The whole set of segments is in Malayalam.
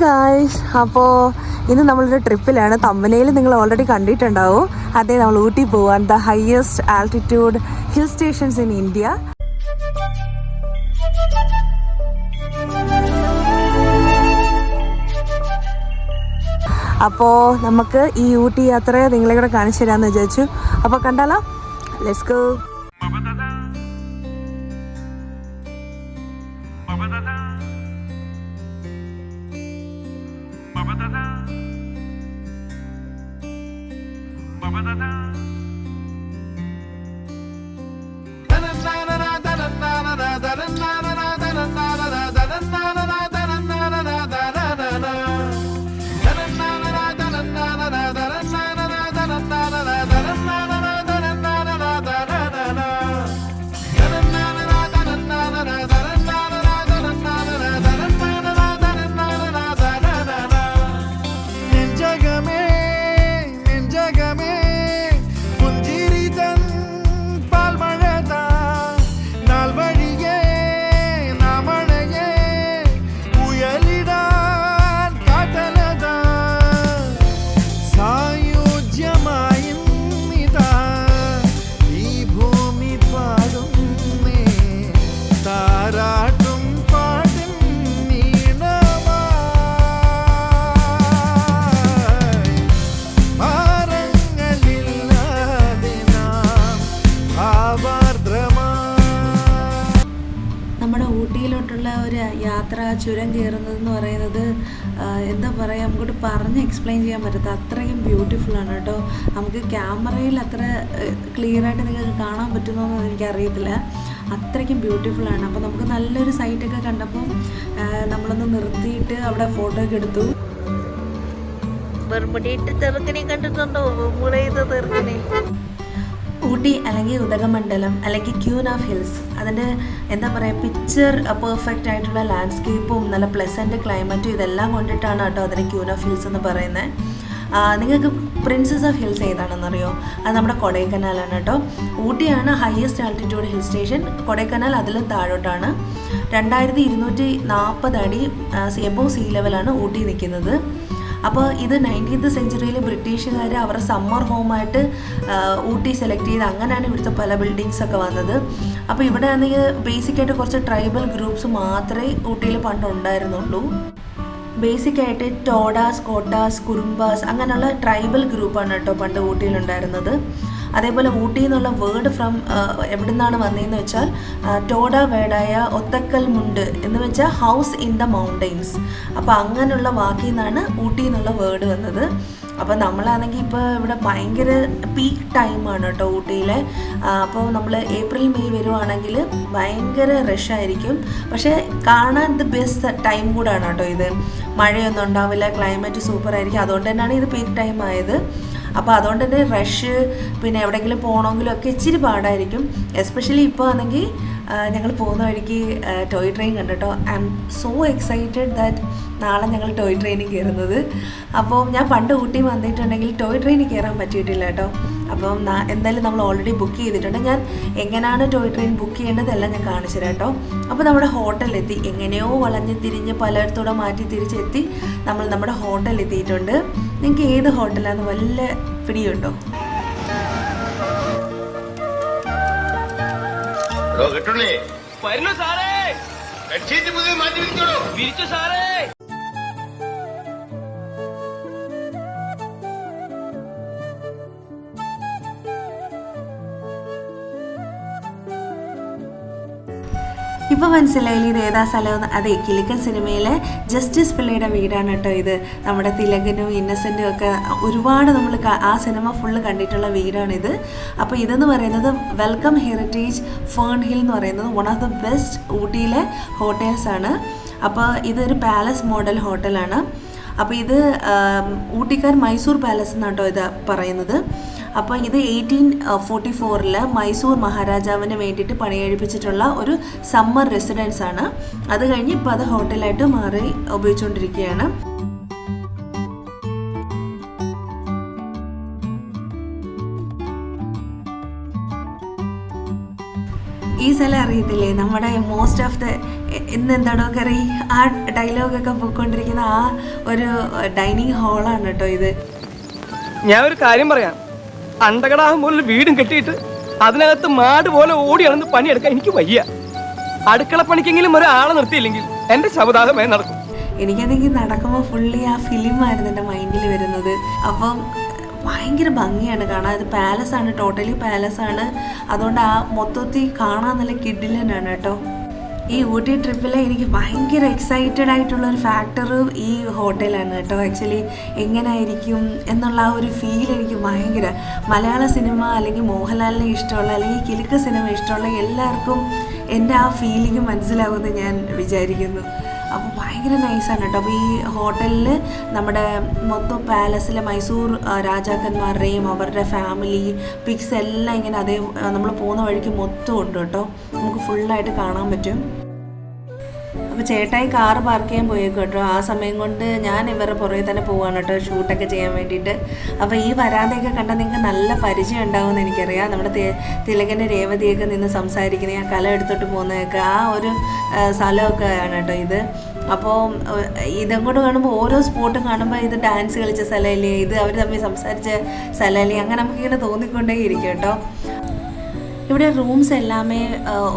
ഗായ്സ് അപ്പോൾ ഇന്ന് നമ്മളൊരു ട്രിപ്പിലാണ് തമ്മനയിൽ നിങ്ങൾ ഓൾറെഡി കണ്ടിട്ടുണ്ടാവും. അതേ നമ്മൾ ഊട്ടി പോവാൻ. The highest altitude hill stations in India അപ്പോൾ നമുക്ക് ഈ ഊട്ടി യാത്ര നിങ്ങളെ കൂടെ കാണിച്ചു തരാമെന്ന് വിചാരിച്ചു. അപ്പോൾ കണ്ടാലോ? Go Ba-ba-da-da. എക്സ്പ്ലെയിൻ ചെയ്യാൻ പറ്റാത്ത അത്രയും ആണ് കേട്ടോ. നമുക്ക് ക്യാമറയിൽ അത്ര ക്ലിയർ ആയിട്ട് നിങ്ങൾക്ക് കാണാൻ പറ്റുന്നോന്ന് എനിക്കറിയത്തില്ല. അത്രയ്ക്കും ആണ്. അപ്പോൾ നമുക്ക് നല്ലൊരു സൈറ്റൊക്കെ കണ്ടപ്പോൾ നമ്മളൊന്ന് നിർത്തിയിട്ട് അവിടെ ഫോട്ടോ ഒക്കെ എടുത്തു. ബർമുടിയിട്ട് ചെറുക്കനെ കണ്ടിട്ടുണ്ടോ? മുളയിത് ചെറുക്കനെ ഊട്ടി അല്ലെങ്കിൽ ഉദകമണ്ഡലം അല്ലെങ്കിൽ ക്യൂൻ ഓഫ് ഹിൽസ് അതിന്റെ എന്താ പറയുക പിക്ചർ പെർഫെക്റ്റ് ആയിട്ടുള്ള ലാൻഡ്സ്കേപ്പും നല്ല പ്ലസന്റ് ക്ലൈമറ്റും ഇതെല്ലാം കൊണ്ടിട്ടാണ് കേട്ടോ അതിന് ക്യൂൻ ഓഫ് ഹിൽസ് എന്ന് പറയുന്നത്. നിങ്ങൾക്ക് പ്രിൻസസ് ഓഫ് ഹിൽസ് ഏതാണെന്നറിയോ? അത് നമ്മുടെ കൊടൈക്കനാലാണ് കേട്ടോ. ഊട്ടിയാണ് highest altitude hill station Kodaikanal അതിലും താഴോട്ടാണ്. രണ്ടായിരത്തി ഇരുന്നൂറ്റി നാൽപ്പത് അടി എബോ സീ ലെവലാണ് ഊട്ടി നിൽക്കുന്നത്. അപ്പോൾ ഇത് നയന്റീൻത്ത് സെഞ്ചുറിയിൽ ബ്രിട്ടീഷുകാർ അവരുടെ സമ്മർ ഹോമായിട്ട് ഊട്ടി സെലക്ട് ചെയ്ത് അങ്ങനെയാണ് ഇവിടുത്തെ പല ബിൽഡിങ്സൊക്കെ വന്നത്. അപ്പോൾ ഇവിടെ ആണെങ്കിൽ ബേസിക്കായിട്ട് കുറച്ച് ട്രൈബൽ ഗ്രൂപ്പ്സ് മാത്രമേ ഊട്ടിയിൽ പണ്ട് ഉണ്ടായിരുന്നുള്ളൂ. ബേസിക് ആയിട്ട് ടോഡാസ് കോട്ടാസ് കുറുമ്പാസ് അങ്ങനെയുള്ള ട്രൈബൽ ഗ്രൂപ്പാണ് കേട്ടോ പണ്ട് ഊട്ടിയിലുണ്ടായിരുന്നത് അതേപോലെ ഊട്ടി എന്നുള്ള വേർഡ് ഫ്രം എവിടെ നിന്നാണ് വന്നതെന്ന് വെച്ചാൽ ടോഡ വേർഡായ ഒത്തക്കൽ മുണ്ട് എന്ന് വെച്ചാൽ ഹൗസ് ഇൻ ദ മൗണ്ടെയ്ൻസ് അപ്പോൾ അങ്ങനെയുള്ള വാക്കിൽ നിന്നാണ് ഊട്ടി എന്നുള്ള വേർഡ് വന്നത്. അപ്പോൾ നമ്മളാണെങ്കിൽ ഇപ്പോൾ ഇവിടെ ഭയങ്കര പീക്ക് ടൈമാണ് കേട്ടോ ഊട്ടിയിലെ. അപ്പോൾ നമ്മൾ ഏപ്രിൽ മെയ് വരുവാണെങ്കിൽ ഭയങ്കര റഷായിരിക്കും പക്ഷേ കാണാൻ ദ ബെസ്റ്റ് ടൈം കൂടാണ് കേട്ടോ ഇത്. മഴയൊന്നും ഉണ്ടാവില്ല ക്ലൈമറ്റ് സൂപ്പർ ആയിരിക്കും. അതുകൊണ്ട് തന്നെയാണ് ഇത് പീക്ക് ടൈം ആയത്. അപ്പോൾ അതുകൊണ്ട് തന്നെ റഷ് പിന്നെ എവിടെയെങ്കിലും പോകണമെങ്കിലും ഒക്കെ ഇച്ചിരി പാടായിരിക്കും. എസ്പെഷ്യലി ഇപ്പോൾ ആണെങ്കിൽ ഞങ്ങൾ പോകുന്ന വഴിക്ക് ടോയ് ട്രെയിൻ കണ്ടിട്ടോ. I'm so excited that നാളെ ഞങ്ങൾ ടോയ് ട്രെയിനിൽ കയറുന്നത്. അപ്പോൾ ഞാൻ പണ്ട് ഊട്ടി വന്നിട്ടുണ്ടെങ്കിൽ ടോയ് ട്രെയിനിൽ കയറാൻ പറ്റിയിട്ടില്ല കേട്ടോ. അപ്പം എന്തായാലും നമ്മൾ ഓൾറെഡി ബുക്ക് ചെയ്തിട്ടുണ്ട്. ഞാൻ എങ്ങനെയാണ് ടോയ് ട്രെയിൻ ബുക്ക് ചെയ്യേണ്ടതെല്ലാം ഞാൻ കാണിച്ചു കേട്ടോ. അപ്പോൾ നമ്മുടെ ഹോട്ടലിലെത്തി എങ്ങനെയോ വളഞ്ഞ് തിരിഞ്ഞ് പലയിടത്തൂടെ മാറ്റി തിരിച്ചെത്തി നമ്മൾ നമ്മുടെ ഹോട്ടലിലെത്തിയിട്ടുണ്ട് നിങ്ങൾക്ക് ഏത് ഹോട്ടലാണെന്ന് വല്ല പിടിയുണ്ടോ എടോ കിട്ടുണ്ണി വരുന്നു സാറേ ബെഡ്ഷീറ്റ് പുതിയ മാറ്റി വിരിച്ചോളൂ വിരിച്ചു സാറേ ഇപ്പോൾ മനസ്സിലായില്ലേ ഇത് ഏതാ സ്ഥലമെന്ന് അതെ കിലുക്കൻ സിനിമയിലെ ജസ്റ്റിസ് പിള്ളയുടെ വീടാണ് കേട്ടോ ഇത്. നമ്മുടെ തിലകനും ഇന്നസെന്റും ഒക്കെ ഒരുപാട് നമ്മൾ ആ സിനിമ ഫുള്ള് കണ്ടിട്ടുള്ള വീടാണിത്. അപ്പോൾ ഇതെന്ന് പറയുന്നത് വെൽക്കം ഹെറിറ്റേജ് ഫേൺ ഹിൽ എന്ന് പറയുന്നത് വൺ ഓഫ് ദ ബെസ്റ്റ് ഊട്ടിയിലെ ഹോട്ടൽസ് ആണ്. അപ്പോൾ ഇതൊരു പാലസ് മോഡൽ ഹോട്ടലാണ് അപ്പോൾ ഇത് ഊട്ടിക്കാർ മൈസൂർ പാലസ് എന്നാണ് കേട്ടോ ഇത് പറയുന്നത്. അപ്പോൾ ഇത് എയ്റ്റീൻ ഫോർട്ടി ഫോറിൽ മൈസൂർ മഹാരാജാവിന് വേണ്ടിയിട്ട് പണിയെഴുപ്പിച്ചിട്ടുള്ള ഒരു സമ്മർ റെസിഡൻസ് ആണ്. അത് കഴിഞ്ഞ് ഇപ്പോൾ അത് ഹോട്ടലായിട്ട് മാറി ഉപയോഗിച്ചുകൊണ്ടിരിക്കുകയാണ്. ഈ സ്ഥലം അറിയത്തില്ലേ? നമ്മുടെ മോസ്റ്റ് ഓഫ് ദ ഇന്നെന്താണോ കറി? ആ ഡയലോഗൊക്കെ പോയിക്കൊണ്ടിരിക്കുന്ന ആ ഒരു ഡൈനിങ് ഹാളാണ് കേട്ടോ ഇത്. ഞാൻ ഒരു കാര്യം പറയാം. അണ്ടകടാകുമ്പോൾ പോലെ വീടും കെട്ടിയിട്ട് അതിനകത്ത് മാട് പോലെ ഓടി അളന്ന് പണിയെടുക്കാൻ എനിക്ക് വയ്യ. അടുക്കള പണിക്കെങ്കിലും ഒരാളെ നിർത്തിയില്ലെങ്കിൽ എന്റെ ശവദാഹമേ നടക്കും. എനിക്കാണെങ്കിൽ നടക്കുമ്പോൾ ഫുള്ളി ആ ഫിലിം ഫിലിമായിരുന്നു എന്റെ മൈൻഡിൽ വരുന്നത്. അപ്പം ഭയങ്കര ഭംഗിയാണ് കാണാൻ. അത് ആണ് ടോട്ടലി പാലസ് ആണ്. അതുകൊണ്ട് ആ മൊത്തത്തിൽ കാണാൻ നല്ല കിഡിലനാണ് കേട്ടോ. ഈ ഊട്ടി ട്രിപ്പിൽ എനിക്ക് ഭയങ്കര എക്സൈറ്റഡ് ആയിട്ടുള്ള ഒരു ഫാക്ടർ ഈ ഹോട്ടലാണ് കേട്ടോ. ആക്ച്വലി എങ്ങനെയായിരിക്കും എന്നുള്ള ആ ഒരു ഫീൽ എനിക്ക് ഭയങ്കര. മലയാള സിനിമ അല്ലെങ്കിൽ മോഹൻലാലിനെ ഇഷ്ടമുള്ള അല്ലെങ്കിൽ കിലുക്ക സിനിമ ഇഷ്ടമുള്ള എല്ലാവർക്കും എന്റെ ആ ഫീലിംഗ് മനസ്സിലാവുമെന്ന് ഞാൻ വിചാരിക്കുന്നു. അപ്പോൾ ഭയങ്കര നൈസാണ് കേട്ടോ അപ്പോൾ ഈ ഹോട്ടലിൽ നമ്മുടെ മൊത്തം പാലസിലെ മൈസൂർ രാജാക്കന്മാരുടെയും അവരുടെ ഫാമിലി പിക്സ് എല്ലാം ഇങ്ങനെ അതേ നമ്മൾ പോകുന്ന വഴിക്ക് മൊത്തം ഉണ്ട് കേട്ടോ നമുക്ക് ഫുള്ളായിട്ട് കാണാൻ പറ്റും. അപ്പോൾ ചേട്ടായി കാറ് പാർക്ക് ചെയ്യാൻ പോയേക്കും കേട്ടോ. ആ സമയം കൊണ്ട് ഞാൻ ഇവരുടെ പുറകെ തന്നെ പോവാണ് കേട്ടോ ഷൂട്ടൊക്കെ ചെയ്യാൻ വേണ്ടിയിട്ട്. അപ്പോൾ ഈ വരാതെയൊക്കെ കണ്ടാൽ നിങ്ങൾക്ക് നല്ല പരിചയം ഉണ്ടാവുമെന്ന് എനിക്കറിയാം. നമ്മുടെ തിലകന്റെ രേവതിയൊക്കെ നിന്ന് സംസാരിക്കുന്ന ആ കല എടുത്തോട്ട് പോകുന്നതൊക്കെ ആ ഒരു സ്ഥലമൊക്കെ ആണ് കേട്ടോ ഇത്. അപ്പോൾ ഇതങ്ങോട്ട് കാണുമ്പോൾ ഓരോ സ്പോട്ടും കാണുമ്പോൾ ഇത് ഡാൻസ് കളിച്ച സ്ഥലമല്ലേ ഇത് അവർ തമ്മിൽ സംസാരിച്ച സ്ഥലമല്ലേ അങ്ങനെ നമുക്കിങ്ങനെ തോന്നിക്കൊണ്ടേ ഇരിക്കും കേട്ടോ. ഇവിടെ റൂംസ് എല്ലാമേ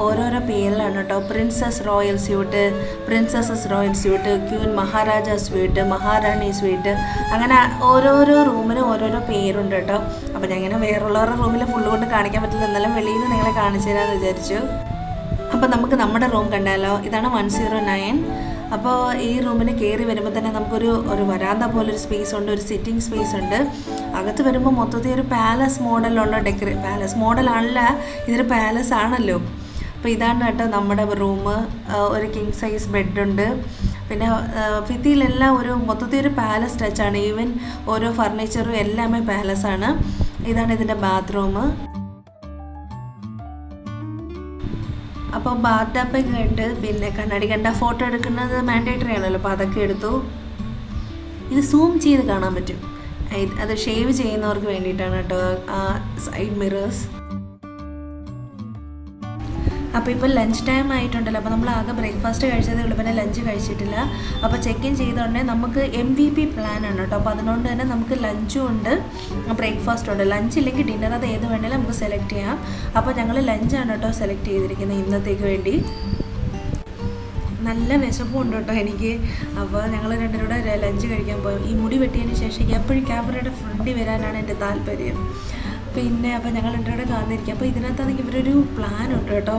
ഓരോരോ പേരിലാണ് കേട്ടോ princess royal suite princesses royal suite queen maharaja suite maharani suite അങ്ങനെ ഓരോരോ റൂമിനും ഓരോരോ പേരുണ്ട് കേട്ടോ അപ്പോൾ ഞാൻ ഇങ്ങനെ വേറുള്ളവരുടെ റൂമിൽ ഫുള്ള് കൊണ്ട് കാണിക്കാൻ പറ്റില്ല. എന്നാലും വെളിയിൽ നിന്ന് നിങ്ങളെ കാണിച്ചു തരാമെന്ന് വിചാരിച്ചു. അപ്പോൾ നമുക്ക് നമ്മുടെ റൂം കണ്ടാലോ? ഇതാണ് വൺ സീറോ നയൻ അപ്പോൾ ഈ റൂമിന് കയറി വരുമ്പോൾ തന്നെ നമുക്കൊരു ഒരു വരാന്ത പോലെ ഒരു സ്പേസ് ഉണ്ട് ഒരു സിറ്റിംഗ് സ്പേസ് ഉണ്ട്. അകത്ത് വരുമ്പോൾ മൊത്തത്തിൽ ഒരു പാലസ് മോഡലുള്ള ഡെക്കറേ പാലസ് മോഡലാണല്ല ഇതൊരു പാലസ് ആണല്ലോ. അപ്പോൾ ഇതാണ് കേട്ടോ നമ്മുടെ റൂം ഒരു കിങ് സൈസ് ബെഡുണ്ട് പിന്നെ ഭിത്തിയിലെല്ലാം ഒരു മൊത്തത്തിൽ ഒരു പാലസ് ടച്ചാണ് ഈവൻ ഓരോ ഫർണിച്ചറും എല്ലാമേ ആണ്. ഇതാണ് ഇതിന്റെ ബാത്റൂം അപ്പോൾ ബാത്ടപ്പൊക്കെ കേട്ട് പിന്നെ കണ്ണാടി കണ്ട ഫോട്ടോ എടുക്കുന്നത് മാൻഡേറ്ററി ആണല്ലോ. അപ്പോൾ അതൊക്കെ എടുത്തു. ഇത് സൂം ചെയ്ത് കാണാൻ പറ്റും. അത് ഷേവ് ചെയ്യുന്നവർക്ക് വേണ്ടിയിട്ടാണ് കേട്ടോ. ആ സൈഡ് മിറേഴ്സ് അപ്പോൾ ഇപ്പോൾ ലഞ്ച് ടൈം ആയിട്ടുണ്ടല്ലോ. അപ്പോൾ നമ്മൾ ആകെ ബ്രേക്ക്ഫാസ്റ്റ് കഴിച്ചതേ ഉള്ളൂ. പിന്നെ ലഞ്ച് കഴിച്ചിട്ടില്ല. അപ്പോൾ ചെക്ക് ഇൻ ചെയ്തോണ്ടേ നമുക്ക് എം വി പി പ്ലാൻ ആണ് കേട്ടോ. അപ്പോൾ അതുകൊണ്ട് തന്നെ നമുക്ക് ലഞ്ചും ഉണ്ട്. ബ്രേക്ക്ഫാസ്റ്റും ഉണ്ട്. ലഞ്ച് ഇല്ലെങ്കിൽ ഡിന്നർ അത് ഏത് വേണേലും നമുക്ക് സെലക്ട് ചെയ്യാം. അപ്പോൾ ഞങ്ങൾ ലഞ്ചാണ് കേട്ടോ സെലക്ട് ചെയ്തിരിക്കുന്നത് ഇന്നത്തേക്ക് വേണ്ടി. നല്ല വിശപ്പുണ്ട് കേട്ടോ എനിക്ക്. അപ്പോൾ ഞങ്ങൾ രണ്ടുപേരും കൂടെ ലഞ്ച് കഴിക്കാൻ പോയി. ഈ മുടി വെട്ടിയതിന് ശേഷം എപ്പോഴും ക്യാമറയുടെ ഫ്രണ്ടിൽ വരാനാണ് എന്റെ താല്പര്യം. പിന്നെ അപ്പോൾ ഞങ്ങൾ എന്റെ കൂടെ കാന്നിരിക്കുക അപ്പോൾ ഇതിനകത്താണെങ്കിൽ ഇവരൊരു പ്ലാൻ ഉണ്ട് കേട്ടോ.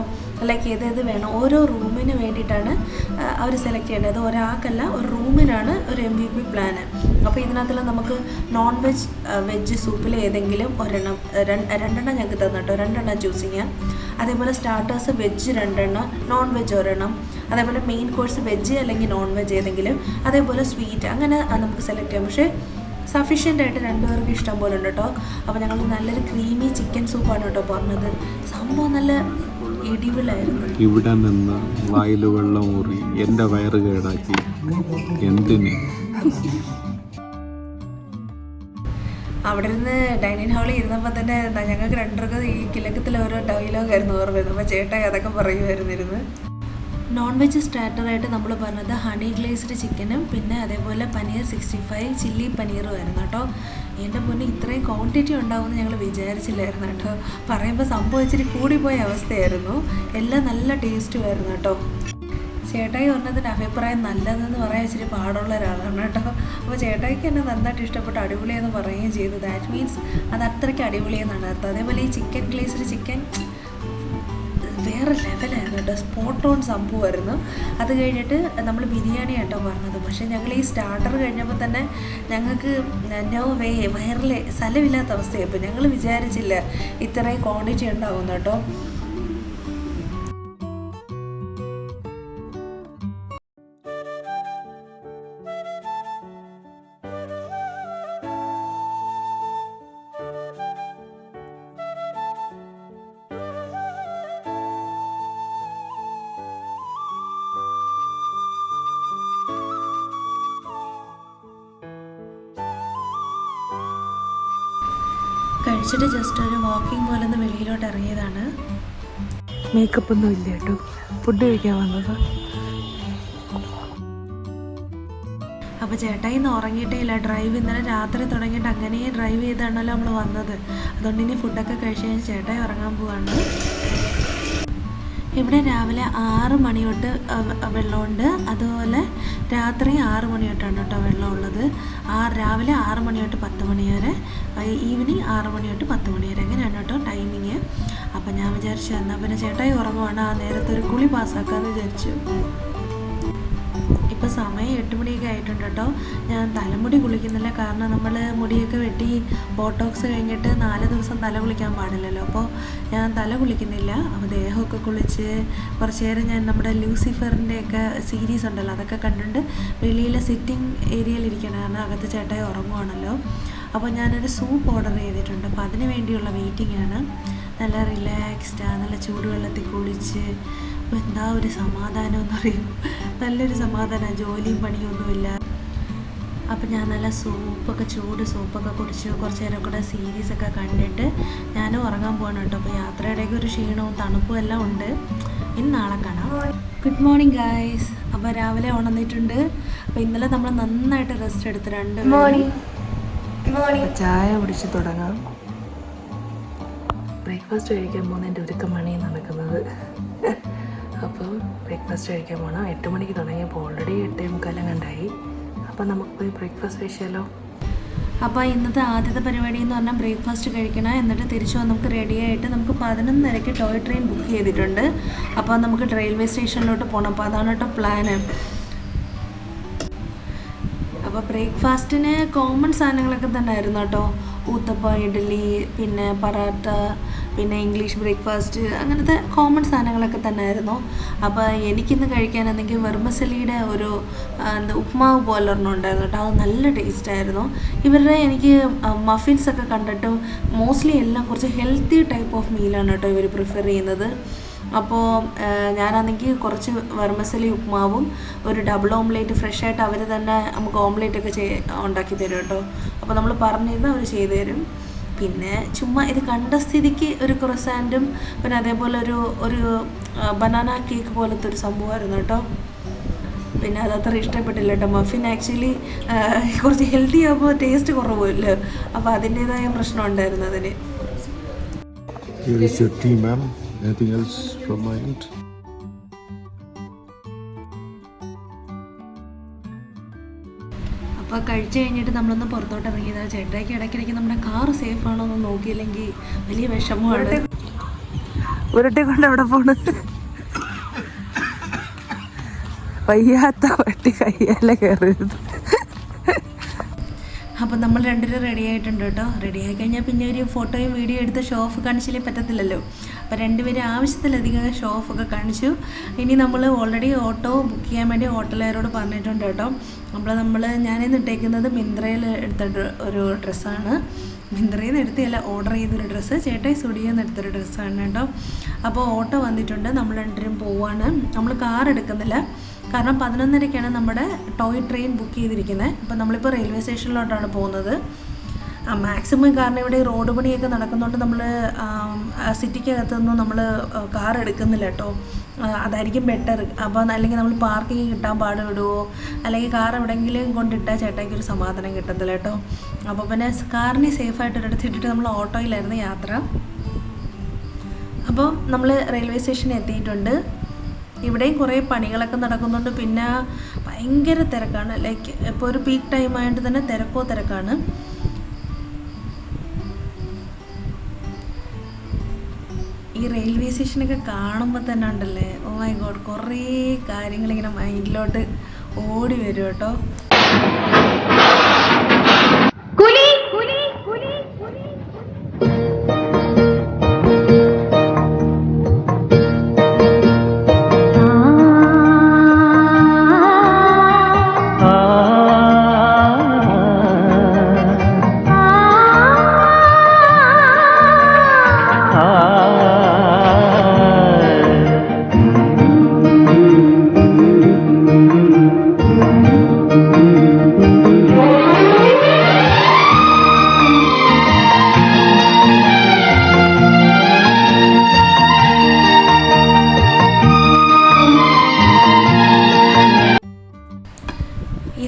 ലൈക്ക് ഏതേത് ഏത് വേണം. ഓരോ റൂമിന് വേണ്ടിയിട്ടാണ് അവർ സെലക്ട് ചെയ്യേണ്ടത്. ഒരാൾക്കല്ല ഒരു റൂമിനാണ് ഒരു എം ബി പി പ്ലാന് അപ്പോൾ ഇതിനകത്തുള്ള നമുക്ക് നോൺ വെജ് വെജ് സൂപ്പിൽ ഏതെങ്കിലും ഒരെണ്ണം രണ്ട് രണ്ടെണ്ണം ഞങ്ങൾക്ക് തന്നു കേട്ടോ. രണ്ടെണ്ണം ചൂസ് ചെയ്യാം അതേപോലെ സ്റ്റാർട്ടേഴ്സ് വെജ് രണ്ടെണ്ണം നോൺ വെജ് ഒരെണ്ണം. അതേപോലെ മെയിൻ കോഴ്സ് വെജ് അല്ലെങ്കിൽ നോൺ വെജ് ഏതെങ്കിലും. അതേപോലെ സ്വീറ്റ് അങ്ങനെ നമുക്ക് സെലക്ട് ചെയ്യാം. പക്ഷേ സഫീഷ്യന്റ് ആയിട്ട് രണ്ടുപേർക്ക് ഇഷ്ടം പോലെ ഉണ്ട് കേട്ടോ അപ്പോൾ ഞങ്ങൾ നല്ലൊരു ക്രീമി ചിക്കൻ സൂപ്പാണ് കേട്ടോ പറഞ്ഞത്. സംഭവം നല്ല ഇടിവിലായിരുന്നു. ഇവിടെ നിന്ന് വായിൽ വെള്ളം ഊറി എന്റെ വയറ് കേടാക്കി. എന്തിന്? അവിടെ ഇരുന്ന് ഡൈനിങ് ഹാളിൽ ഇരുന്നപ്പോൾ തന്നെ ഞങ്ങൾക്ക് രണ്ടുപേർക്ക് ഈ കിലക്കത്തിൽ ഓരോ ഡയലോഗായിരുന്നു ഓർമ്മ വരുന്നത്. അപ്പോൾ ചേട്ടായി അതൊക്കെ പറയുമായിരുന്നു ഇരുന്ന്. നോൺ വെജ് സ്റ്റാർട്ടറായിട്ട് നമ്മൾ പറഞ്ഞത് ഹണി ഗ്ലേസ്ഡ് ചിക്കനും പിന്നെ അതേപോലെ പനീർ സിക്സ്റ്റി ഫൈവ് ചില്ലി പനീറും ആയിരുന്നു കേട്ടോ. എന്റെ മുന്നേ ഇത്രയും ക്വാണ്ടിറ്റി ഉണ്ടാവുമെന്ന് ഞങ്ങൾ വിചാരിച്ചില്ലായിരുന്നു കേട്ടോ. പറയുമ്പോൾ സംഭവം ഇച്ചിരി കൂടിപ്പോയ അവസ്ഥയായിരുന്നു. എല്ലാം നല്ല ടേസ്റ്റുമായിരുന്നു കേട്ടോ. ചേട്ടായി പറഞ്ഞതിന്റെ അഭിപ്രായം നല്ലതെന്ന് പറയാൻ ഇച്ചിരി പാടുള്ള ഒരാളാണ് കേട്ടോ. അപ്പോൾ ചേട്ടായിക്ക് എന്നെ നന്നായിട്ട് ഇഷ്ടപ്പെട്ട് അടിപൊളിയെന്ന് പറയുകയും ചെയ്തു. ദാറ്റ് മീൻസ് അത് അത്രയ്ക്ക് അടിപൊളിയെന്നാണ് അർത്ഥം. അതേപോലെ ഈ ചിക്കൻ ഗ്ലേസ്ഡ് ചിക്കൻ വേറെ ലെവലായിരുന്നു കേട്ടോ. സ്പോട്ട് ഓൺ സംഭവമായിരുന്നു. അത് കഴിഞ്ഞിട്ട് നമ്മൾ ബിരിയാണി കേട്ടോ പറഞ്ഞത്. പക്ഷേ ഞങ്ങൾ ഈ സ്റ്റാർട്ടർ കഴിഞ്ഞപ്പോൾ തന്നെ ഞങ്ങൾക്ക് നോ വേ വയറിലെ സ്ഥലമില്ലാത്ത അവസ്ഥയായപ്പോൾ ഞങ്ങൾ വിചാരിച്ചില്ല ഇത്രയും ക്വാണ്ടിറ്റി ഉണ്ടാകുന്നു കേട്ടോ. കുളിച്ചിട്ട് ജസ്റ്റ് ഒരു വാക്കിംഗ് പോലെ ഒന്ന് വെളിയിലോട്ട് ഇറങ്ങിയതാണ്. മേക്കപ്പ് ഒന്നും ഇല്ല കേട്ടോ. ഫുഡ് കഴിക്കാൻ വന്നത്. അപ്പൊ ചേട്ടാ ഇന്ന് ഉറങ്ങിയിട്ടേ ഇല്ല. ഡ്രൈവ് ഇന്നലെ രാത്രി തുടങ്ങിയിട്ട് അങ്ങനെ ഡ്രൈവ് ചെയ്താണല്ലോ നമ്മൾ വന്നത്. അതുകൊണ്ട് ഇനി ഫുഡൊക്കെ കഴിച്ചു കഴിഞ്ഞാൽ ചേട്ടായി ഉറങ്ങാൻ പോവാണ്. ഇവിടെ രാവിലെ ആറ് മണി തൊട്ട് വെള്ളമുണ്ട്. അതുപോലെ രാത്രി ആറ് മണി തൊട്ടാണ് കേട്ടോ വെള്ളമുള്ളത്. ആ രാവിലെ ആറ് മണി തൊട്ട് പത്ത് മണി വരെ ഈവനിങ് ആറ് മണി തൊട്ട് പത്ത് മണി വരെ. അങ്ങനെയാണ് കേട്ടോ ടൈമിങ് അപ്പം ഞാൻ വിചാരിച്ചു എന്നാൽ പിന്നെ ചേട്ടായി ഉറങ്ങുവാണ്. ആ നേരത്തെ ഒരു കുളി പാസ്സാക്കാമെന്ന് വിചാരിച്ചു. ഇപ്പോൾ സമയം എട്ട് മണിയൊക്കെ ആയിട്ടുണ്ട് കേട്ടോ. ഞാൻ തലമുടി കുളിക്കുന്നില്ല കാരണം നമ്മൾ മുടിയൊക്കെ വെട്ടി ബോട്ടോക്സ് കഴിഞ്ഞിട്ട് നാല് ദിവസം തല കുളിക്കാൻ പാടില്ലല്ലോ. അപ്പോൾ ഞാൻ തല കുളിക്കുന്നില്ല. അപ്പോൾ ദേഹമൊക്കെ കുളിച്ച് കുറച്ച് നേരം ഞാൻ നമ്മുടെ ലൂസിഫറിന്റെയൊക്കെ സീരീസ് ഉണ്ടല്ലോ അതൊക്കെ കണ്ടിട്ട് വെളിയിലെ സിറ്റിംഗ് ഏരിയയിൽ ഇരിക്കണം കാരണം അകത്ത് ചേട്ടായി ഉറങ്ങുവാണല്ലോ. അപ്പോൾ ഞാനൊരു സൂപ്പ് ഓർഡർ ചെയ്തിട്ടുണ്ട്. അപ്പോൾ അതിന് വേണ്ടിയുള്ള വെയിറ്റിംഗ് ആണ്. നല്ല റിലാക്സ്ഡാണ് നല്ല ചൂടുവെള്ളത്തിൽ കുളിച്ച് അപ്പോൾ എന്താ ഒരു സമാധാനം എന്ന് പറയും നല്ലൊരു സമാധാനം ജോലിയും പണിയൊന്നുമില്ല. അപ്പം ഞാൻ നല്ല സൂപ്പൊക്കെ ചൂട് സൂപ്പൊക്കെ കുടിച്ച് കുറച്ച് നേരം കൂടെ സീരീസൊക്കെ കണ്ടിട്ട് ഞാൻ ഉറങ്ങാൻ പോകണം കേട്ടോ. അപ്പോൾ യാത്രയുടെയൊക്കെ ഒരു ക്ഷീണവും തണുപ്പും എല്ലാം ഉണ്ട്. ഇനി നാളെ കാണാം. ഗുഡ് മോർണിംഗ് ഗായ്സ് അപ്പോൾ രാവിലെ ഉണർന്നിട്ടുണ്ട് അപ്പോൾ ഇന്നലെ നമ്മൾ നന്നായിട്ട് റെസ്റ്റ് എടുത്ത് രണ്ട് മോർണിംഗ് ചായ കുടിച്ച് തുടങ്ങാം. ബ്രേക്ക്ഫാസ്റ്റ് കഴിക്കാൻ പോകുന്നതിന്റെ ഒരുക്കം മണി നടക്കുന്നത്. അപ്പം ബ്രേക്ക്ഫാസ്റ്റ് കഴിക്കാൻ പോകണം എട്ട് മണിക്ക് തുടങ്ങിയപ്പോൾ ഓൾറെഡി എട്ടേ മുക്കാലം കണ്ടായി. അപ്പം നമുക്ക് പോയി ബ്രേക്ക്ഫാസ്റ്റ് കഴിച്ചാലോ? അപ്പോൾ ഇന്നത്തെ ആദ്യത്തെ പരിപാടി എന്ന് പറഞ്ഞാൽ ബ്രേക്ക്ഫാസ്റ്റ് കഴിക്കണം. എന്നിട്ട് തിരിച്ചു വന്ന് നമുക്ക് റെഡിയായിട്ട് നമുക്ക് പതിനൊന്നരയ്ക്ക് ടോയ് ട്രെയിൻ ബുക്ക് ചെയ്തിട്ടുണ്ട്. അപ്പോൾ നമുക്ക് റെയിൽവേ സ്റ്റേഷനിലോട്ട് പോകണം അപ്പോൾ അതാണ് കേട്ടോ പ്ലാന് അപ്പോൾ ബ്രേക്ക്ഫാസ്റ്റിന് കോമൺ സാധനങ്ങളൊക്കെ തന്നെ ആയിരുന്നു കേട്ടോ. ഊത്തപ്പ ഇഡ്ഡലി പിന്നെ പറാട്ട പിന്നെ ഇംഗ്ലീഷ് ബ്രേക്ക്ഫാസ്റ്റ് അങ്ങനത്തെ കോമൺ സാധനങ്ങളൊക്കെ തന്നെ ആയിരുന്നു അപ്പോൾ എനിക്കിന്ന് കഴിക്കാനാണെങ്കിൽ വെർമസലിയുടെ ഒരു എന്താ ഉപ്മാവ് പോലെ ഒരെണ്ണം ഉണ്ടായിരുന്നു കേട്ടോ. അത് നല്ല ടേസ്റ്റായിരുന്നു ഇവരുടെ എനിക്ക് മഫിൻസ് ഒക്കെ കണ്ടിട്ട് മോസ്റ്റ്ലി എല്ലാം കുറച്ച് ഹെൽത്തി ടൈപ്പ് ഓഫ് മീലാണ് കേട്ടോ ഇവർ പ്രിഫർ ചെയ്യുന്നത്. അപ്പോൾ ഞാനാണെങ്കിൽ കുറച്ച് വെർമസലി ഉപ്മാവും ഒരു ഡബിൾ ഓംലേറ്റ് ഫ്രഷ് ആയിട്ട് അവർ തന്നെ നമുക്ക് ഓംലേറ്റ് ഒക്കെ ചെയ് ഉണ്ടാക്കി തരും കേട്ടോ. അപ്പോൾ നമ്മൾ പറഞ്ഞിരുന്ന അവർ ചെയ്തു തരും. പിന്നെ ചുമ്മാ ഇത് കണ്ട സ്ഥിതിക്ക് ഒരു ക്രൊസാന്റും പിന്നെ അതേപോലെ ഒരു ഒരു ബനാന കേക്ക് പോലത്തെ ഒരു സംഭവമായിരുന്നു കേട്ടോ പിന്നെ അത് അത്ര ഇഷ്ടപ്പെട്ടില്ല കേട്ടോ മഫിൻ ആക്ച്വലി കുറച്ച് ഹെൽത്തി ആകുമ്പോൾ ടേസ്റ്റ് കുറവുമല്ലോ അപ്പോൾ അതിന്റേതായ പ്രശ്നം ഉണ്ടായിരുന്നു അതിന് Here is your tea, ma'am. Anything else from my end? അപ്പോൾ കഴിച്ച് കഴിഞ്ഞിട്ട് നമ്മളൊന്ന് പുറത്തോട്ട് ഇറങ്ങിയതാണ് ചേട്ടായിക്ക് ഇടയ്ക്കിടയ്ക്ക് നമ്മുടെ കാർ സേഫ് ആണോ എന്ന് നോക്കിയില്ലെങ്കിൽ വലിയ വിഷമമാണ്. ഉരുട്ടി കൊണ്ട് എവിടെ പോണ്. വയ്യാത്ത വട്ടി കയ്യാലെ കയറരുത് അപ്പോൾ നമ്മൾ രണ്ടുപേരും റെഡി ആയിട്ടുണ്ട് കേട്ടോ. റെഡി ആയി കഴിഞ്ഞാൽ പിന്നെ ഒരു ഫോട്ടോയും വീഡിയോ എടുത്ത് ഷോ ഓഫ് കാണിച്ചാലേ പറ്റത്തില്ലല്ലോ. അപ്പം രണ്ടുപേരും ആവശ്യത്തിലധികം ഷോ ഓഫ് ഒക്കെ കാണിച്ചു. ഇനി നമ്മൾ ഓൾറെഡി ഓട്ടോ ബുക്ക് ചെയ്യാൻ വേണ്ടി ഹോട്ടലുകാരോട് പറഞ്ഞിട്ടുണ്ട് കേട്ടോ. അപ്പോൾ നമ്മൾ ഞാനിന്ന് ഇട്ടേക്കുന്നത് മിന്ത്രയിൽ എടുത്ത ഒരു ഡ്രസ്സാണ് മിന്ത്രയിൽ നിന്ന് എടുത്തല്ല ഓർഡർ ചെയ്തൊരു ഡ്രസ്സ് ചേട്ടായി സ്റ്റുഡിയോയിൽ നിന്ന് എടുത്തൊരു ഡ്രസ്സാണ് കേട്ടോ. അപ്പോൾ ഓട്ടോ വന്നിട്ടുണ്ട്. നമ്മൾ രണ്ടുപേരും പോവാണ്. നമ്മൾ കാർ എടുക്കുന്നില്ല. കാരണം പതിനൊന്നരയ്ക്കാണ് നമ്മുടെ ടോയ് ട്രെയിൻ ബുക്ക് ചെയ്തിരിക്കുന്നത്. അപ്പോൾ നമ്മളിപ്പോൾ റെയിൽവേ സ്റ്റേഷനിലോട്ടാണ് പോകുന്നത്. മാക്സിമം കാരണം ഇവിടെ റോഡ് പണിയൊക്കെ നടക്കുന്നതുകൊണ്ട് നമ്മൾ സിറ്റിക്കകത്തുനിന്ന് നമ്മൾ കാർ എടുക്കുന്നില്ല കേട്ടോ അതായിരിക്കും ബെറ്റർ അപ്പോൾ അല്ലെങ്കിൽ നമ്മൾ പാർക്കിംഗ് കിട്ടാൻ പാടുവിടുവോ? അല്ലെങ്കിൽ കാർ എവിടെയെങ്കിലും കൊണ്ടിട്ടാൽ ചേട്ടായിക്ക് ഒരു സമാധാനം കിട്ടത്തില്ല കേട്ടോ അപ്പോൾ പിന്നെ കാറിനെ സേഫായിട്ട് ഒരിടത്ത് ഇട്ടിട്ട് നമ്മൾ ഓട്ടോയിലായിരുന്നു യാത്ര. അപ്പോൾ നമ്മൾ റെയിൽവേ സ്റ്റേഷനിൽ എത്തിയിട്ടുണ്ട്. ഇവിടെയും കുറേ പണികളൊക്കെ നടക്കുന്നുണ്ട്. പിന്നെ ഭയങ്കര തിരക്കാണ്. ലൈക്ക് ഇപ്പോൾ ഒരു പീക്ക് ടൈം ആയിട്ട് തന്നെ തിരക്കോ തിരക്കാണ്. ഈ റെയിൽവേ സ്റ്റേഷനൊക്കെ കാണുമ്പോൾ തന്നെ ഉണ്ടല്ലേ? ഓ മൈ ഗോഡ് കുറേ കാര്യങ്ങളിങ്ങനെ മൈൻഡിലോട്ട് ഓടി വരും കേട്ടോ.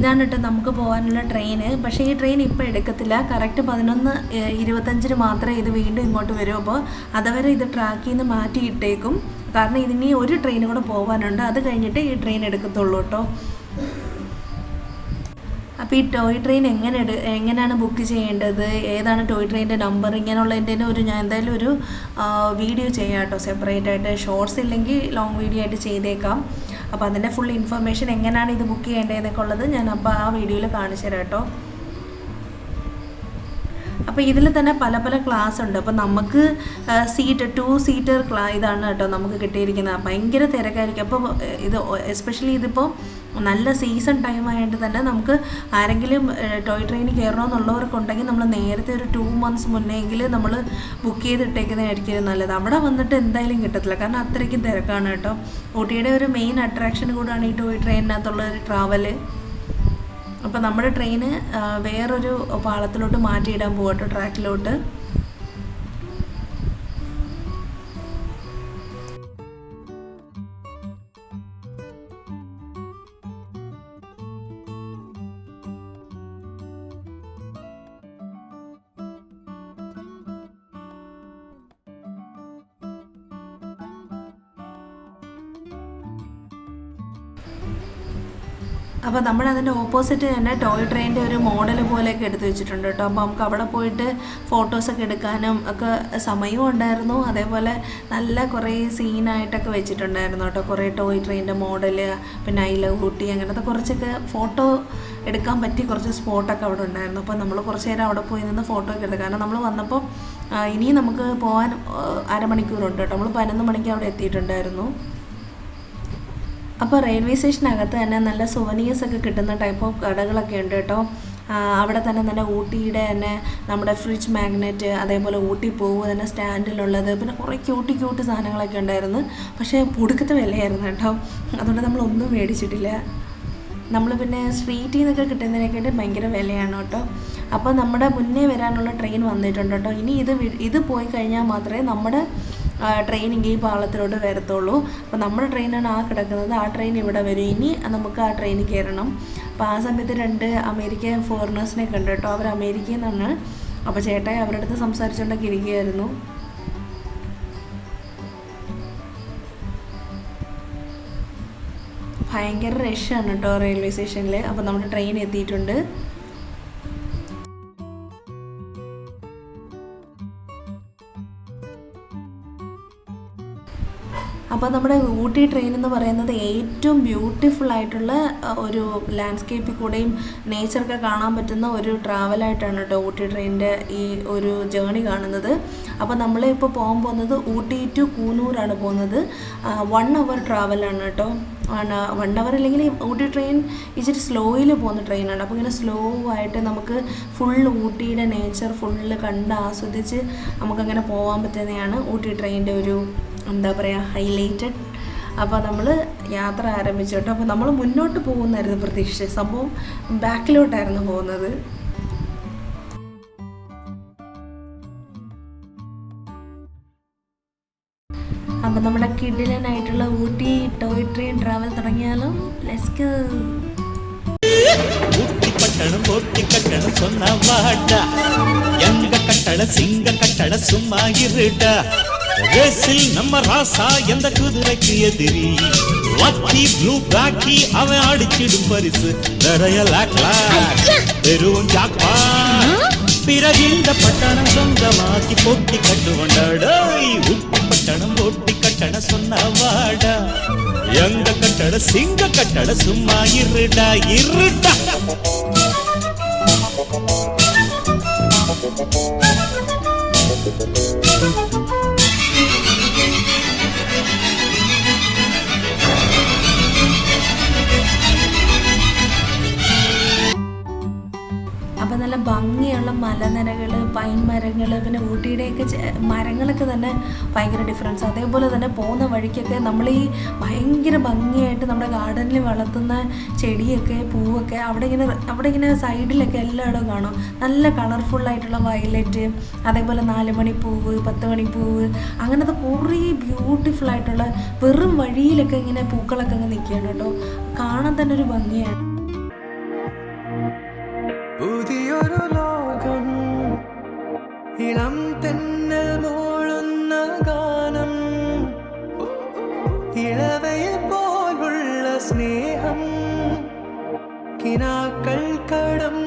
ഇതാണ് കേട്ടോ നമുക്ക് പോകാനുള്ള ട്രെയിന്. പക്ഷേ ഈ ട്രെയിൻ ഇപ്പോൾ എടുക്കത്തില്ല. കറക്റ്റ് പതിനൊന്ന് ഇരുപത്തഞ്ചിന് മാത്രമേ ഇത് വീണ്ടും ഇങ്ങോട്ട് വരൂ. അപ്പോൾ അതുവരെ ഇത് ട്രാക്കിൽ നിന്ന് മാറ്റിയിട്ടേക്കും. കാരണം ഇതിനി ഒരു ട്രെയിൻ കൂടെ പോകാനുണ്ട് അത് കഴിഞ്ഞിട്ട് ഈ ട്രെയിൻ എടുക്കത്തുള്ളൂ കേട്ടോ. അപ്പോൾ ഈ ടോയ് ട്രെയിൻ എങ്ങനെ എടു എങ്ങനെയാണ് ബുക്ക് ചെയ്യേണ്ടത്? ഏതാണ് ടോയ് ട്രെയിനിന്റെ നമ്പർ ഇങ്ങനെയുള്ളതിന്റെ ഒരു ഞാൻ എന്തായാലും ഒരു വീഡിയോ ചെയ്യാം കേട്ടോ. സെപ്പറേറ്റ് ആയിട്ട്. ഷോർട്സ് ഇല്ലെങ്കിൽ ലോങ് വീഡിയോ ആയിട്ട് ചെയ്തേക്കാം. അപ്പോൾ അതിന്റെ ഫുൾ ഇൻഫർമേഷൻ എങ്ങനെയാണ് ഇത് ബുക്ക് ചെയ്യേണ്ടതെന്നൊക്കെ ഉള്ളത് ഞാൻ അപ്പോൾ ആ വീഡിയോയിൽ കാണിച്ചു തരാം കേട്ടോ. അപ്പോൾ ഇതിൽ തന്നെ പല പല ക്ലാസ് ഉണ്ട്. അപ്പോൾ നമുക്ക് സീറ്റ് ടു സീറ്റർ ക്ലാ ഇതാണ് കേട്ടോ നമുക്ക് കിട്ടിയിരിക്കുന്നത്. ഭയങ്കര തിരക്കായിരിക്കും. അപ്പോൾ ഇത് എസ്പെഷ്യലി ഇതിപ്പോൾ നല്ല സീസൺ ടൈം ആയിട്ട് തന്നെ നമുക്ക് ആരെങ്കിലും ടോയ് ട്രെയിനിൽ കയറണമെന്നുള്ളവർക്കുണ്ടെങ്കിൽ നമ്മൾ നേരത്തെ ഒരു ടു മന്ത്സ് മുന്നെങ്കിൽ നമ്മൾ ബുക്ക് ചെയ്തിട്ടേക്കുന്നതായിരിക്കും നല്ലത്. അവിടെ വന്നിട്ട് എന്തായാലും കിട്ടത്തില്ല. കാരണം അത്രയ്ക്കും തിരക്കാണ് കേട്ടോ. ഊട്ടിയുടെ ഒരു മെയിൻ അട്രാക്ഷൻ കൂടാണ് ഈ ടോയ് ട്രെയിനിനകത്തുള്ള ഒരു ട്രാവൽ അപ്പോൾ നമ്മുടെ ട്രെയിന് വേറൊരു പാളത്തിലോട്ട് മാറ്റിയിടാൻ പോകട്ടോ ട്രാക്കിലോട്ട് അപ്പോൾ നമ്മൾ അതിന്റെ ഓപ്പോസിറ്റ് തന്നെ ടോയ് ട്രെയിനിന്റെ ഒരു മോഡൽ പോലെയൊക്കെ എടുത്ത് വെച്ചിട്ടുണ്ട് കേട്ടോ. അപ്പോൾ നമുക്ക് അവിടെ പോയിട്ട് ഫോട്ടോസൊക്കെ എടുക്കാനും ഒക്കെ സമയവും ഉണ്ടായിരുന്നു. അതേപോലെ നല്ല കുറേ സീനായിട്ടൊക്കെ വെച്ചിട്ടുണ്ടായിരുന്നു കേട്ടോ. കുറേ ടോയ് ട്രെയിനിന്റെ മോഡൽ പിന്നെ ഐല ഊട്ടി അങ്ങനത്തെ കുറച്ചൊക്കെ ഫോട്ടോ എടുക്കാൻ പറ്റിയ കുറച്ച് സ്പോട്ടൊക്കെ അവിടെ ഉണ്ടായിരുന്നു. അപ്പോൾ നമ്മൾ കുറച്ച് നേരം അവിടെ പോയി നിന്ന് ഫോട്ടോ ഒക്കെ എടുത്തു. കാരണം നമ്മൾ വന്നപ്പോൾ ഇനി നമുക്ക് പോകാൻ അരമണിക്കൂറുണ്ട് കേട്ടോ. നമ്മൾ പതിനൊന്ന് മണിക്ക് അവിടെ എത്തിയിട്ടുണ്ടായിരുന്നു. അപ്പോൾ റെയിൽവേ സ്റ്റേഷനകത്ത് തന്നെ നല്ല സുവനീഴ്സ് ഒക്കെ കിട്ടുന്ന ടൈപ്പ് ഓഫ് കടകളൊക്കെ ഉണ്ട് കേട്ടോ. അവിടെ തന്നെ നല്ല ഊട്ടിയുടെ തന്നെ നമ്മുടെ ഫ്രിഡ്ജ് മാഗ്നറ്റ് അതേപോലെ ഊട്ടി പൂവ് തന്നെ സ്റ്റാൻഡിലുള്ളത് പിന്നെ കുറേ ക്യൂട്ടി ക്യൂട്ടി സാധനങ്ങളൊക്കെ ഉണ്ടായിരുന്നു. പക്ഷേ ഒടുക്കത്തെ വിലയായിരുന്നു കേട്ടോ. അതുകൊണ്ട് നമ്മളൊന്നും മേടിച്ചിട്ടില്ല. നമ്മൾ പിന്നെ സ്ട്രീറ്റിൽ നിന്നൊക്കെ കിട്ടുന്നതിനൊക്കെയായിട്ട് ഭയങ്കര വിലയാണ് കേട്ടോ. അപ്പോൾ നമ്മുടെ മുന്നേ വരാനുള്ള ട്രെയിൻ വന്നിട്ടുണ്ട് കേട്ടോ. ഇനി ഇത് ഇത് പോയി കഴിഞ്ഞാൽ മാത്രമേ നമ്മുടെ ട്രെയിൻ ഈ പാളത്തിലോട്ട് വരത്തുള്ളൂ. അപ്പോൾ നമ്മുടെ ട്രെയിനാണ് ആ കിടക്കുന്നത്. ആ ട്രെയിൻ ഇവിടെ വരും. ഇനി നമുക്ക് ആ ട്രെയിനിൽ കയറണം. അപ്പോൾ ആ സമയത്ത് രണ്ട് അമേരിക്കൻ ഫോറിനേഴ്സിനെ കണ്ടു കേട്ടോ. അവർ അമേരിക്കയിൽ നിന്നാണ് അപ്പോൾ ചേട്ടായി അവരുടെ അടുത്ത് സംസാരിച്ചുകൊണ്ടൊക്കെ ഇരിക്കുകയായിരുന്നു. ഭയങ്കര റഷാണ് കേട്ടോ റെയിൽവേ സ്റ്റേഷനിൽ അപ്പോൾ നമ്മുടെ ട്രെയിൻ എത്തിയിട്ടുണ്ട്. അപ്പോൾ നമ്മുടെ ഊട്ടി ട്രെയിൻ എന്ന് പറയുന്നത് ഏറ്റവും ബ്യൂട്ടിഫുൾ ആയിട്ടുള്ള ഒരു ലാൻഡ്സ്കേപ്പിൽ കൂടെയും നേച്ചറൊക്കെ കാണാൻ പറ്റുന്ന ഒരു ട്രാവലായിട്ടാണ് കേട്ടോ ഊട്ടി ട്രെയിനിന്റെ ഈ ഒരു ജേണി കാണുന്നത്. അപ്പോൾ നമ്മൾ ഇപ്പോൾ പോകാൻ പോകുന്നത് ഊട്ടി ടു കൂനൂരാണ് പോകുന്നത്. വൺ അവർ ട്രാവലാണ് കേട്ടോ. വൺ അവർ അല്ലെങ്കിൽ ഊട്ടി ട്രെയിൻ ഇച്ചിരി സ്ലോയിൽ പോകുന്ന ട്രെയിനാണ് അപ്പോൾ ഇങ്ങനെ സ്ലോ ആയിട്ട് നമുക്ക് ഫുൾ ഊട്ടിയുടെ നേച്ചർ ഫുള്ള് കണ്ട് ആസ്വദിച്ച് നമുക്കങ്ങനെ പോകാൻ പറ്റുന്നതാണ് ഊട്ടി ട്രെയിനിന്റെ ഒരു എന്താ പറയുക ഹൈലൈറ്റഡ് അപ്പോൾ നമ്മൾ യാത്ര ആരംഭിച്ചു കേട്ടോ അപ്പോൾ നമ്മൾ മുന്നോട്ട് പോകുന്നായിരുന്നു പ്രതീക്ഷിച്ചത് സംഭവം ബാക്കിലോട്ടായിരുന്നു പോകുന്നത് അപ്പം നമ്മുടെ കിഡിലനായിട്ടുള്ള Ooty toy train travel തുടങ്ങിയാലും let's go ஊட்டி பட்டணம் போட்டி கட்டணம் சொன்ன வாட்டா எங்க கட்டட சிங்க கட்டட சும்மா இருடா ரேசில் நம்ம ராசா எந்த குதிரைக்கு எதிரி? லக்கி ப்ளூ பிளாக்கி அவன் அடிச்சிடும் பரிசு. நிறைய லாக் லாக். வெறும் ஜாக்பா பிறகு இந்த பட்டணம் சொந்தமாக்கி போட்டி கட்டுவண்டாடோய் ஊட்டி பட்டணம் போட்டி கட்டண சொன்ன வாடா. எங்க கட்டட சிங்க கட்டட சும்மா இருடா இருடா. മലനിരകൾ പൈൻ മരങ്ങൾ പിന്നെ ഊട്ടിയുടെയൊക്കെ മരങ്ങളൊക്കെ തന്നെ ഭയങ്കര ഡിഫറൻസ് അതേപോലെ തന്നെ പോകുന്ന വഴിക്കൊക്കെ നമ്മൾ ഈ ഭയങ്കര ഭംഗിയായിട്ട് നമ്മുടെ ഗാർഡനിൽ വളർത്തുന്ന ചെടിയൊക്കെ പൂവൊക്കെ അവിടെ ഇങ്ങനെ അവിടെ ഇങ്ങനെ സൈഡിലൊക്കെ എല്ലായിടവും കാണും. നല്ല കളർഫുള്ളായിട്ടുള്ള വയലറ്റ് അതേപോലെ നാല് മണി പൂവ് പത്ത് മണി പൂവ് അങ്ങനത്തെ കുറേ ബ്യൂട്ടിഫുൾ ആയിട്ടുള്ള വെറും വഴിയിലൊക്കെ ഇങ്ങനെ പൂക്കളൊക്കെ അങ്ങ് നിൽക്കുകയാണ് കേട്ടോ. കാണാൻ തന്നെ ഒരു ഭംഗിയാണ്. ഇളം തെന്നൽ മൂളുന്ന ഗാനം. ഇളവയെ പോലുള്ള സ്നേഹം. കിനാക്കൾ കടം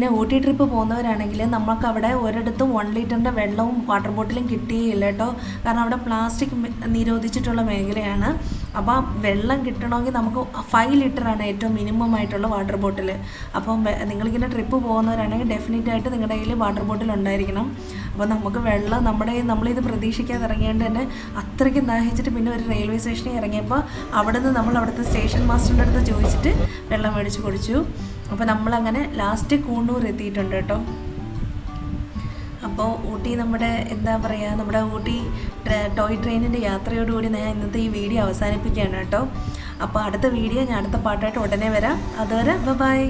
പിന്നെ ഊട്ടി ട്രിപ്പ് പോകുന്നവരാണെങ്കിൽ നമുക്ക് അവിടെ ഒരിടത്തും വൺ ലിറ്ററിന്റെ വെള്ളവും വാട്ടർ ബോട്ടിലും കിട്ടിയില്ല കേട്ടോ. കാരണം അവിടെ പ്ലാസ്റ്റിക് നിരോധിച്ചിട്ടുള്ള മേഖലയാണ്. അപ്പോൾ വെള്ളം കിട്ടണമെങ്കിൽ നമുക്ക് ഫൈവ് ലിറ്ററാണ് ഏറ്റവും മിനിമം ആയിട്ടുള്ള വാട്ടർ ബോട്ടിൽ അപ്പോൾ നിങ്ങളിങ്ങനെ ട്രിപ്പ് പോകുന്നവരാണെങ്കിൽ ഡെഫിനറ്റ് ആയിട്ട് നിങ്ങളുടെ കയ്യിൽ വാട്ടർ ബോട്ടിൽ ഉണ്ടായിരിക്കണം. അപ്പോൾ നമുക്ക് വെള്ളം നമ്മുടെ നമ്മളിത് പ്രതീക്ഷിക്കാതെ ഇറങ്ങിയതുകൊണ്ട് തന്നെ അത്രയ്ക്കും ദാഹിച്ചിട്ട് പിന്നെ ഒരു റെയിൽവേ സ്റ്റേഷനിൽ ഇറങ്ങിയപ്പോൾ അവിടെ നിന്ന് നമ്മൾ അവിടുത്തെ സ്റ്റേഷൻ മാസ്റ്ററിന്റെ അടുത്ത് ചോദിച്ചിട്ട് വെള്ളം മേടിച്ച് കുടിച്ചു. അപ്പോൾ നമ്മളങ്ങനെ ലാസ്റ്റ് കൂണ്ണൂർ എത്തിയിട്ടുണ്ട് കേട്ടോ. അപ്പോൾ ഊട്ടി നമ്മുടെ എന്താ പറയുക നമ്മുടെ ഊട്ടി ടോയ് ട്രെയിനിന്റെ യാത്രയോടുകൂടി ഞാൻ ഇന്നത്തെ ഈ വീഡിയോ അവസാനിപ്പിക്കുകയാണ് കേട്ടോ. അപ്പോൾ അടുത്ത വീഡിയോ ഞാൻ അടുത്ത പാട്ടായിട്ട് ഉടനെ വരാം. അതുവരെ ബൈ